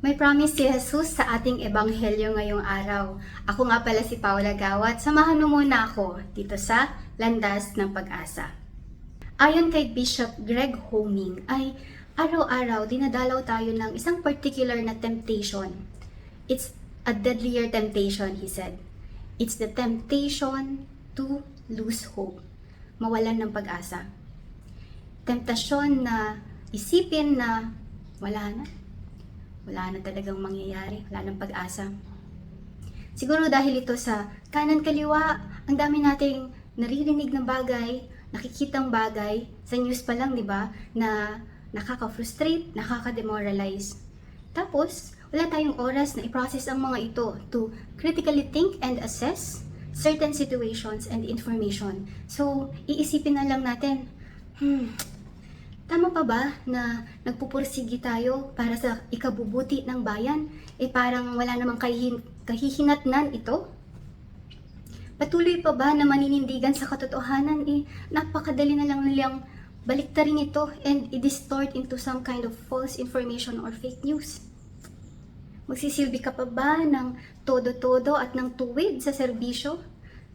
May promise si Jesus sa ating ebanghelyo ngayong araw. Ako nga pala si Paula Gawat. Samahan mo muna ako dito sa Landas ng Pag-asa. Ayon kay Bishop Greg Homing ay araw-araw dinadalaw tayo ng isang particular na temptation. It's a deadlier temptation, he said. It's the temptation to lose hope. Mawalan ng pag-asa. Temptasyon na isipin na wala na, wala na talagang mangyayari, wala nang pag-asa. Siguro dahil ito sa kanan kaliwa, ang dami nating naririnig ng bagay, nakikitang bagay, sa news pa lang, di ba, na nakaka-frustrate, nakaka-demoralize. Tapos, wala tayong oras na i-process ang mga ito to critically think and assess certain situations and information. So, iisipin na lang natin, hmm, Tama pa ba na nagpupursigi tayo para sa ikabubuti ng bayan? Eh parang wala namang kahihin, kahihinatnan ito? Patuloy pa ba na maninindigan sa katotohanan? Eh napakadali na lang nilang baliktarin ito and i-distort into some kind of false information or fake news. Magsisilbi ka pa ba ng todo-todo at ng tuwid sa serbisyo?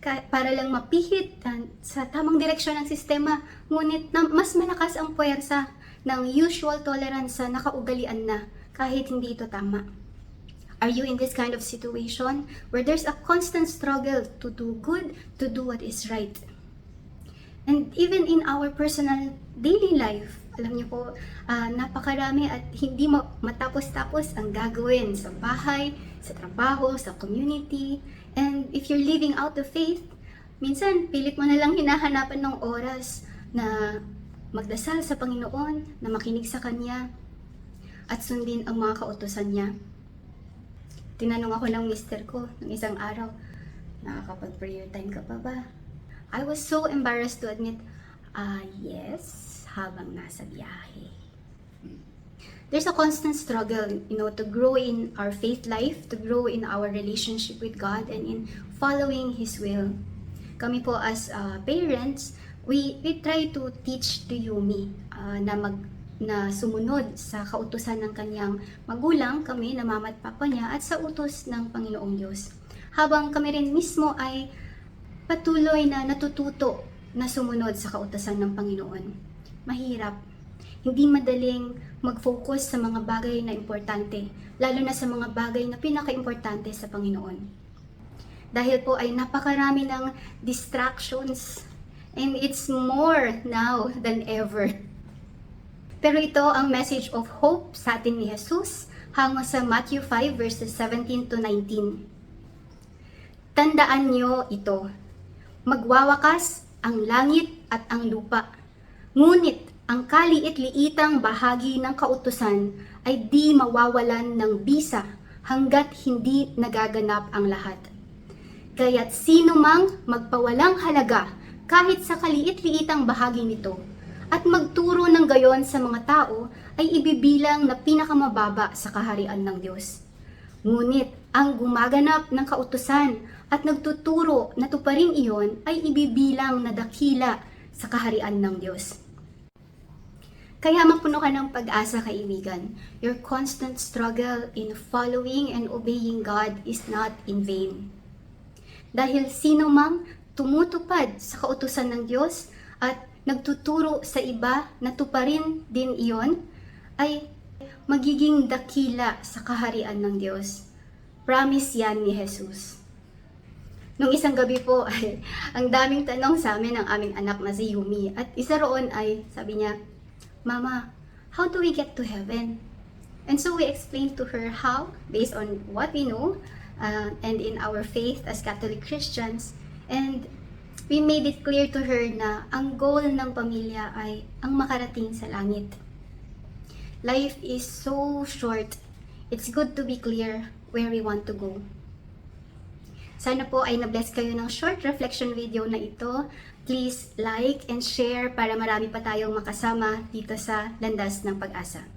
Para lang mapihit sa tamang direksyon ng sistema, ngunit na mas malakas ang puwersa ng usual tolerance sa nakaugalian na kahit hindi ito tama. Are you in this kind of situation where there's a constant struggle to do good, to do what is right? And even in our personal daily life, alam niyo po, ah, napakarami at hindi ma- matapos-tapos ang gagawin sa bahay, sa trabaho, sa community. And if you're living out the faith, minsan pilit mo na lang hinahanapan ng oras na magdasal sa Panginoon, na makinig sa Kanya, at sundin ang mga kautosan niya. Tinanong ako ng mister ko ng isang araw, nakakapag-prayer time ka pa ba? I was so embarrassed to admit, ah, yes, habang nasa biyahe. There's a constant struggle, you know, to grow in our faith life, to grow in our relationship with God, and in following His will. Kami po as uh, parents, we, we try to teach to Yumi uh, na mag na sumunod sa kautusan ng kanyang magulang, kami na mama at papa niya, at sa utos ng Panginoong Diyos. Habang kami rin mismo ay patuloy na natututo na sumunod sa kautosan ng Panginoon. Mahirap. Hindi madaling mag-focus sa mga bagay na importante, lalo na sa mga bagay na pinaka-importante sa Panginoon. Dahil po ay napakarami ng distractions and it's more now than ever. Pero ito ang message of hope sa atin ni Jesus hango sa Matthew 5 verses 17 to 19. Tandaan niyo ito. Magwawakas ang langit at ang lupa. Ngunit ang kaliit-liitang bahagi ng kautusan ay di mawawalan ng bisa hanggat hindi nagaganap ang lahat. Kaya't sino mang magpawalang halaga kahit sa kaliit-liitang bahagi nito at magturo ng gayon sa mga tao ay ibibilang na pinakamababa sa kaharian ng Diyos. Ngunit ang gumaganap ng kautusan at nagtuturo na tuparin iyon ay ibibilang na dakila sa kaharian ng Diyos. Kaya mapuno ka ng pag-asa, kaibigan. Your constant struggle in following and obeying God is not in vain. Dahil sino mang tumutupad sa kautusan ng Diyos at nagtuturo sa iba na tuparin din iyon, ay magiging dakila sa kaharian ng Diyos. Promise yan ni Jesus. Nung isang gabi po ay ang daming tanong sa amin ng aming anak na si Yumi. At isa roon ay sabi niya, Mama, how do we get to heaven? And so we explained to her how, based on what we know, uh, and in our faith as Catholic Christians, and we made it clear to her na ang goal ng pamilya ay ang makarating sa langit. Life is so short. It's good to be clear where we want to go. Sana po ay na-bless kayo ng short reflection video na ito. Please like and share para marami pa tayong makasama dito sa Landas ng Pag-asa.